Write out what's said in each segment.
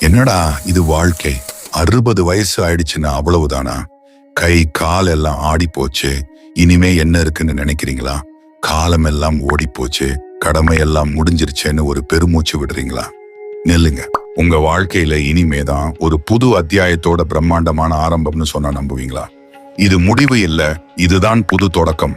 என்னடா இது வாழ்க்கை? அறுபது வயசு ஆயிடுச்சுன்னா அவ்வளவுதானா? கை கால் எல்லாம் ஆடி போச்சு இனிமே என்ன இருக்குன்னு நினைக்கிறீங்களா? காலம் எல்லாம் ஓடி போச்சு கடமை எல்லாம் முடிஞ்சிருச்சேன்னு ஒரு பெருமூச்சு விடுறீங்களா? நெல்லுங்க. உங்க வாழ்க்கையில இனிமேதான் ஒரு புது அத்தியாயத்தோட பிரம்மாண்டமான ஆரம்பம்னு சொன்னா நம்புவீங்களா? இது முடிவு இல்ல இதுதான் புது தொடக்கம்.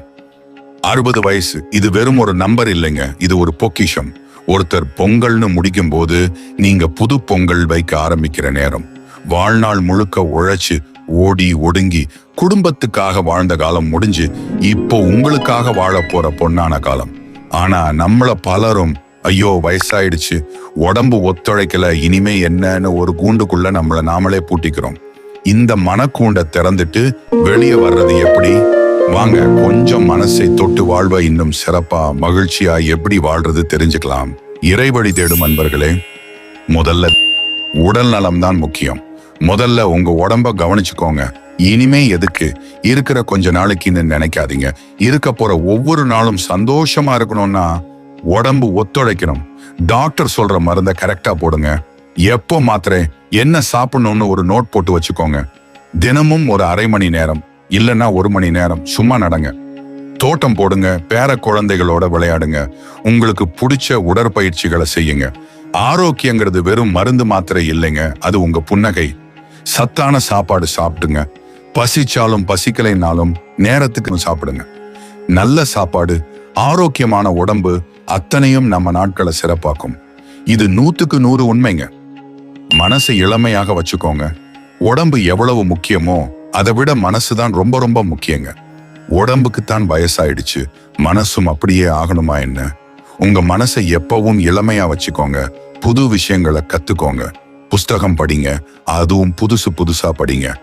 அறுபது வயசு இது வெறும் ஒரு நம்பர் இல்லைங்க இது ஒரு பொக்கிஷம். ஒருத்தர் பொங்கல்னு முடிக்கும் போது நீங்க புது பொங்கல் வைக்க ஆரம்பிக்கிற நேரம். வாழ்நாள் முழுக்க உழைச்சு ஓடி ஒடுங்கி குடும்பத்துக்காக வாழ்ந்த காலம் முடிஞ்சு இப்போ உங்களுக்காக வாழ போற பொண்ணான காலம். ஆனா நம்மள பலரும் ஐயோ வயசாயிடுச்சு உடம்பு ஒத்துழைக்கல இனிமே என்னன்னு ஒரு கூண்டுக்குள்ள நம்மளை நாமளே பூட்டிக்கிறோம். இந்த மனக்கூண்டை திறந்துட்டு வெளியே வர்றது எப்படி? வாங்க கொஞ்சம் மனசை தொட்டு வாழ்வ இன்னும் சிறப்பா மகிழ்ச்சியா எப்படி வாழ்றது தெரிஞ்சுக்கலாம். இறைவழி தேடும் அன்பர்களே முதல்ல உடல் நலம் தான் முக்கியம். முதல்ல உங்க உடம்ப கவனிச்சுக்கோங்க. இனிமே எதுக்கு? இருக்கிற கொஞ்ச நாளைக்குன்னு நினைக்காதீங்க. இருக்க போற ஒவ்வொரு நாளும் சந்தோஷமா இருக்கணும்னா உடம்பு ஒத்துழைக்கணும். டாக்டர் சொல்ற மருந்தை கரெக்டா போடுங்க. எப்போ மாத்திரை என்ன சாப்பிடணும்னு ஒரு நோட் போட்டு வச்சுக்கோங்க. தினமும் ஒரு அரை மணி நேரம். இல்லைன்னா ஒரு மணி நேரம் சும்மா நடங்க. தோட்டம் போடுங்க பேர குழந்தைகளோட விளையாடுங்க. உங்களுக்கு பிடிச்ச உடற்பயிற்சிகளை செய்யுங்க. ஆரோக்கியங்கிறது வெறும் மருந்து மாத்திரை இல்லைங்க அது உங்க புன்னகை. சத்தான சாப்பாடு சாப்பிடுங்க. பசிச்சாலும் பசிக்கலைனாலும் நேரத்துக்கு சாப்பிடுங்க. நல்ல சாப்பாடு ஆரோக்கியமான உடம்பு அத்தனையும் நம்ம நாட்களை சிறப்பாக்கும். இது நூத்துக்கு நூறு உண்மைங்க. மனசை இளமையாக வச்சுக்கோங்க. உடம்பு எவ்வளவு முக்கியமோ அதை விட மனசு தான் ரொம்ப ரொம்ப முக்கியங்க. உடம்புக்குத்தான் வயசாயிடுச்சு. மனசும் அப்படியே ஆகணுமா என்ன? உங்க மனசை எப்பவும் இளமையா வச்சுக்கோங்க. புது விஷயங்களை கத்துக்கோங்க. புஸ்தகம் படிங்க. அதுவும் புதுசு புதுசா படிங்க.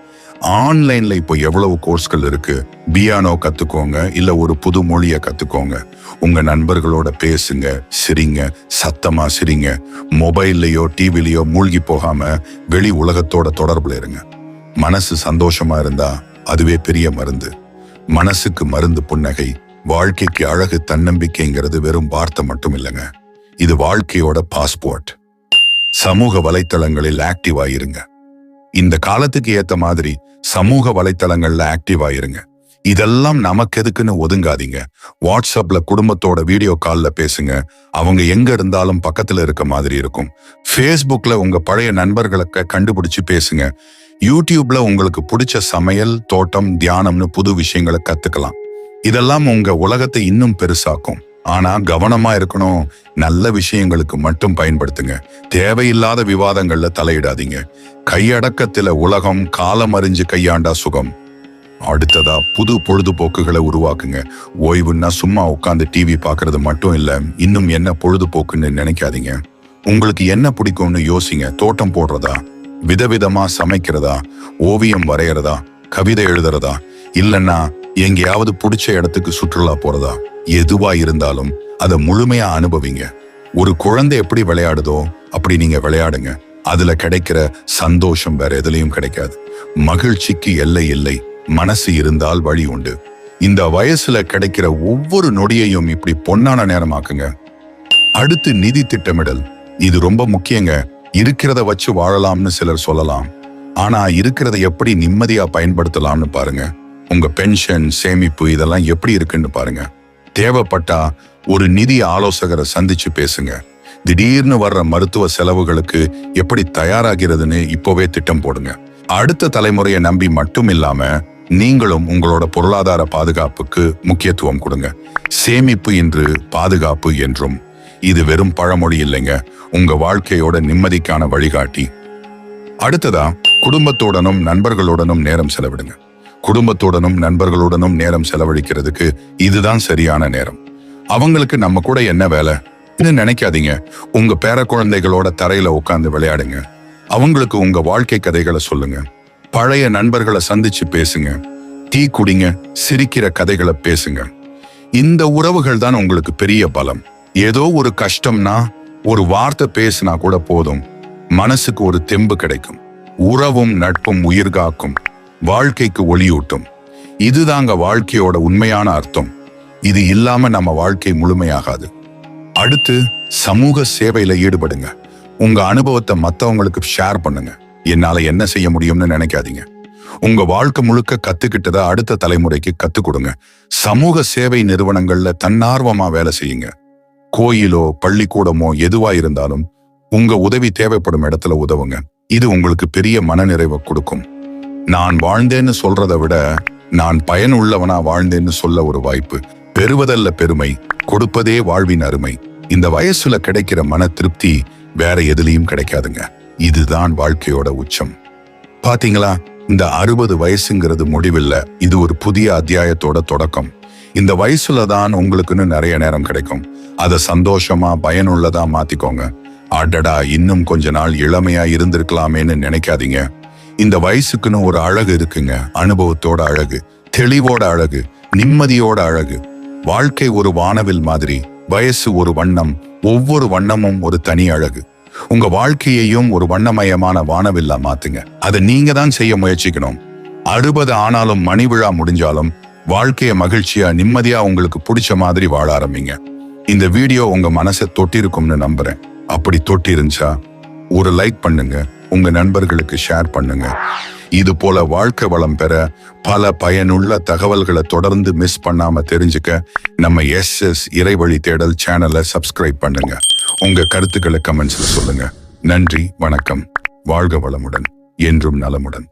ஆன்லைன்ல இப்போ எவ்வளவு கோர்ஸ்கள் இருக்கு? பியானோ கத்துக்கோங்க. இல்ல ஒரு புது மொழியை கத்துக்கோங்க. உங்க நண்பர்களோட பேசுங்க சிரிங்க சத்தமா சிரிங்க. மொபைல்லையோ டிவிலையோ மூழ்கி போகாம வெளி உலகத்தோட தொடர்புல இருங்க. மனசு சந்தோஷமா இருந்தா அதுவே பெரிய மருந்து. மனசுக்கு மருந்து புன்னகை வாழ்க்கைக்கு அழகு தன்னம்பிக்கைங்கிறது வெறும் வார்த்தை மட்டும் இல்லைங்க. இது வாழ்க்கையோட பாஸ்போர்ட். சமூக வலைத்தளங்களில் ஆக்டிவ் ஆயிருங்க இந்த காலத்துக்கு ஏத்த மாதிரி சமூக வலைத்தளங்கள்ல ஆக்டிவ் ஆயிருங்க இதெல்லாம் நமக்கு எதுக்குன்னு ஒதுங்காதீங்க. வாட்ஸ்அப்ல குடும்பத்தோட வீடியோ கால்ல பேசுங்க. அவங்க எங்க இருந்தாலும் பக்கத்துல இருக்க மாதிரி இருக்கும். ஃபேஸ்புக்ல உங்க பழைய நண்பர்களுக்கு கண்டுபிடிச்சு பேசுங்க. யூடியூப்ல உங்களுக்கு பிடிச்ச சமையல் தோட்டம் தியானம்னு புது விஷயங்களை கத்துக்கலாம். இதெல்லாம் உங்க உலகத்தை இன்னும் பெருசாக்கும். ஆனா கவனமா இருக்கணும். நல்ல விஷயங்களுக்கு மட்டும் பயன்படுத்துங்க. தேவையில்லாத விவாதங்கள்ல தலையிடாதீங்க. கையடக்கத்துல உலகம் காலம் அறிஞ்சு கையாண்டா சுகம். அடுத்ததா புது பொழுதுபோக்குகளை உருவாக்குங்க. ஓய்வுன்னா சும்மா உட்காந்து டிவி பார்க்கிறது மட்டும் இல்ல இன்னும் என்ன பொழுதுபோக்குன்னு நினைக்காதீங்க. உங்களுக்கு என்ன பிடிக்கும்னு யோசிங்க. தோட்டம் போடுறதா? விதவிதமா சமைக்கிறதா? ஓவியம் வரைகிறதா கவிதை எழுதுறதா? இல்லைன்னா எங்கேயாவது பிடிச்ச இடத்துக்கு சுற்றுலா போறதா? எதுவா இருந்தாலும் அதை முழுமையா அனுபவிங்க. ஒரு குழந்தை எப்படி விளையாடுதோ அப்படி நீங்க விளையாடுங்க. அதுல கிடைக்கிற சந்தோஷம் வேற எதுலையும் கிடைக்காது. மகிழ்ச்சிக்கு எல்லை இல்லை. மனசு இருந்தால் வழி உண்டு. இந்த வயசுல கிடைக்கிற ஒவ்வொரு நொடியையும் இப்படி பொன்னான நேரமாக்குங்க. அடுத்து நிதி திட்டமிடல். இது ரொம்ப முக்கியங்க. இருக்கிறத வச்சு வாழலாம்னு சிலர் சொல்லலாம். ஆனா இருக்கிறத எப்படி நிம்மதியா பயன்படுத்தலாம்னு பாருங்க. உங்க பென்ஷன் சேமிப்பு இதெல்லாம் எப்படி இருக்குன்னு பாருங்க. தேவைப்பட்டா ஒரு நிதி ஆலோசகரை சந்திச்சு பேசுங்க. திடீர்னு வர்ற மருத்துவ செலவுகளுக்கு எப்படி தயாராகிறதுன்னு இப்போவே திட்டம் போடுங்க. அடுத்த தலைமுறையை நம்பி மட்டும் இல்லாம நீங்களும் உங்களோட பொருளாதார பாதுகாப்புக்கு முக்கியத்துவம் கொடுங்க. சேமிப்பு என்று பாதுகாப்பு என்றும் இது வெறும் பழமொழி இல்லைங்க. உங்க வாழ்க்கையோட நிம்மதிக்கான வழிகாட்டி. அடுத்ததா குடும்பத்துடனும் நண்பர்களுடனும் நேரம் செலவிடுங்க. குடும்பத்துடனும் நண்பர்களுடனும் நேரம் செலவழிக்கிறதுக்கு இதுதான் சரியான நேரம். அவங்களுக்கு நம்ம கூட என்ன வேலை? நினைக்காதீங்க. உங்க பேர குழந்தைகளோட தரையில உட்காந்து விளையாடுங்க. அவங்களுக்கு உங்க வாழ்க்கை கதைகளை சொல்லுங்க. பழைய நண்பர்களை சந்திச்சு பேசுங்க. டீ குடிங்க சிரிக்கிற கதைகளை பேசுங்க. இந்த உறவுகள் தான் உங்களுக்கு பெரிய பலம். ஏதோ ஒரு கஷ்டம்னா ஒரு வார்த்தை பேசினா கூட போதும். மனசுக்கு ஒரு தெம்பு கிடைக்கும். உறவும் நட்பும் உயிர் காக்கும் வாழ்க்கைக்கு ஒளியூட்டும். இதுதாங்க வாழ்க்கையோட உண்மையான அர்த்தம். இது இல்லாம நம்ம வாழ்க்கை முழுமையாகாது. அடுத்து சமூக சேவையில ஈடுபடுங்க. உங்க அனுபவத்தை மத்தவங்களுக்கு ஷேர் பண்ணுங்க. என்னால என்ன செய்ய முடியும்னு நினைக்காதீங்க. உங்க வாழ்க்கை முழுக்க கத்துக்கிட்டதை அடுத்த தலைமுறைக்கு கத்துக் கொடுங்க. சமூக சேவை நிறுவனங்கள்ல தன்னார்வமா வேலை செய்யுங்க. கோயிலோ பள்ளிக்கூடமோ எதுவா இருந்தாலும் உங்க உதவி தேவைப்படும் இடத்துல உதவுங்க. இது உங்களுக்கு பெரிய மனநிறைவை கொடுக்கும். நான் வாழ்ந்தேன்னு சொல்றதை விட நான் பயனுள்ளவனா வாழ்ந்தேன்னு சொல்ல ஒரு வாய்ப்பு. பெறுவதல்ல பெருமை கொடுப்பதே வாழ்வின் அருமை. இந்த வயசுல கிடைக்கிற மன திருப்தி வேற எதுலயும் கிடைக்காதுங்க. இதுதான் வாழ்க்கையோட உச்சம். பாத்தீங்களா? இந்த அறுபது வயசுங்கிறது முடிவில்ல. இது ஒரு புதிய அத்தியாயத்தோட தொடக்கம். இந்த வயசுல தான் உங்களுக்குன்னு நிறைய நேரம் கிடைக்கும். அதை சந்தோஷமா பயனுள்ளதா மாத்திக்கோங்க. அடடா இன்னும் கொஞ்ச நாள் இளமையா இருந்திருக்கலாமேன்னு நினைக்காதீங்க. இந்த வயசுக்குன்னு ஒரு அழகு இருக்குங்க. அனுபவத்தோட அழகு தெளிவோட அழகு நிம்மதியோட அழகு. வாழ்க்கை ஒரு வானவில் மாதிரி வயசு ஒரு வண்ணம் ஒவ்வொரு வண்ணமும் ஒரு தனி அழகு. உங்க வாழ்க்கையையும் ஒரு வண்ணமயமான வானவில்லா மாத்துங்க. அதை நீங்க தான் செய்ய முயற்சிக்கணும். அறுபது ஆனாலும் மணி விழா முடிஞ்சாலும் வாழ்க்கைய மகிழ்ச்சியா நிம்மதியா உங்களுக்கு பிடிச்ச மாதிரி வாழ ஆரம்பிங்க. இந்த வீடியோ உங்க மனசை தொட்டிருக்கும்னு நம்புறேன். அப்படி தொட்டி இருந்துச்சா ஒரு லைக் பண்ணுங்க உங்க நண்பர்களுக்கு ஷேர் பண்ணுங்க. இது போல வாழ்க்கை வளம் பெற பல பயனுள்ள தகவல்களை தொடர்ந்து மிஸ் பண்ணாம தெரிஞ்சுக்க நம்ம எஸ் எஸ் இறைவழி தேடல் சேனலை சப்ஸ்கிரைப் பண்ணுங்க. உங்க கருத்துக்களை கமெண்ட்ஸ்ல சொல்லுங்க. நன்றி வணக்கம். வாழ்க வளமுடன். என்றும் நலமுடன்.